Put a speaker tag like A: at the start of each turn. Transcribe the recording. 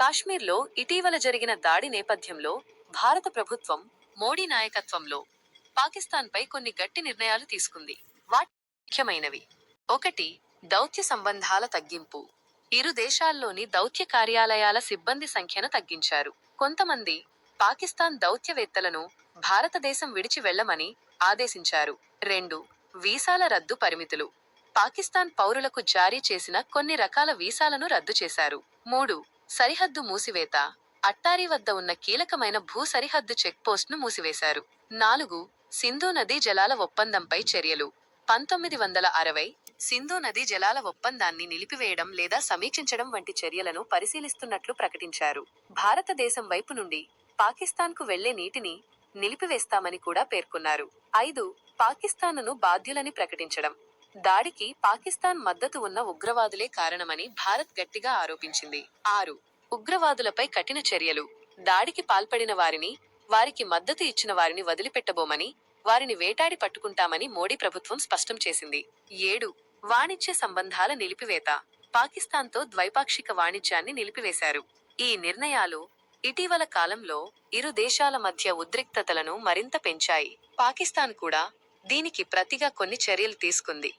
A: కాశ్మీర్లో ఇటీవల జరిగిన దాడి నేపథ్యంలో భారత ప్రభుత్వం మోడీ నాయకత్వంలో పాకిస్తాన్పై కొన్ని గట్టి నిర్ణయాలు తీసుకుంది. వాటి ముఖ్యమైనవి. ఒకటి దౌత్య సంబంధాల తగ్గింపు. ఇరు దేశాల్లోని దౌత్య కార్యాలయాల సిబ్బంది సంఖ్యను తగ్గించారు. కొంతమంది పాకిస్తాన్ దౌత్యవేత్తలను భారతదేశం విడిచి వెళ్ళమని ఆదేశించారు. రెండు వీసాల రద్దు పరిమితులు. పాకిస్తాన్ పౌరులకు జారీ చేసిన కొన్ని రకాల వీసాలను రద్దు చేశారు. మూడు సరిహద్దు మూసివేత. అట్టారీ వద్ద ఉన్న కీలకమైన భూ సరిహద్దు చెక్పోస్ట్ను మూసివేశారు. నాలుగు సింధు నదీ జలాల ఒప్పందంపై చర్యలు. పంతొమ్మిది వందల అరవై సింధు నదీ జలాల ఒప్పందాన్ని నిలిపివేయడం లేదా సమీక్షించడం వంటి చర్యలను పరిశీలిస్తున్నట్లు ప్రకటించారు. భారతదేశం వైపు నుండి పాకిస్తాన్కు వెళ్ళే నీటిని నిలిపివేస్తామని కూడా పేర్కొన్నారు. ఐదు పాకిస్తాన్ను బాధ్యులని ప్రకటించడం. దాడికి పాకిస్తాన్ మద్దతు ఉన్న ఉగ్రవాదులే కారణమని భారత్ గట్టిగా ఆరోపించింది. ఆరు. ఉగ్రవాదులపై కఠిన చర్యలు. దాడికి పాల్పడిన వారిని వారికి మద్దతు ఇచ్చిన వారిని వదిలిపెట్టబోమని వారిని వేటాడి పట్టుకుంటామని మోడీ ప్రభుత్వం స్పష్టం చేసింది. ఏడు. వాణిజ్య సంబంధాల నిలిపివేత. పాకిస్తాన్తో ద్వైపాక్షిక వాణిజ్యాన్ని నిలిపివేశారు. ఈ నిర్ణయాలు ఇటీవల కాలంలో ఇరు దేశాల మధ్య ఉద్రిక్తతలను మరింత పెంచాయి. పాకిస్తాన్ కూడా దీనికి ప్రతిగా కొన్ని చర్యలు తీసుకుంది.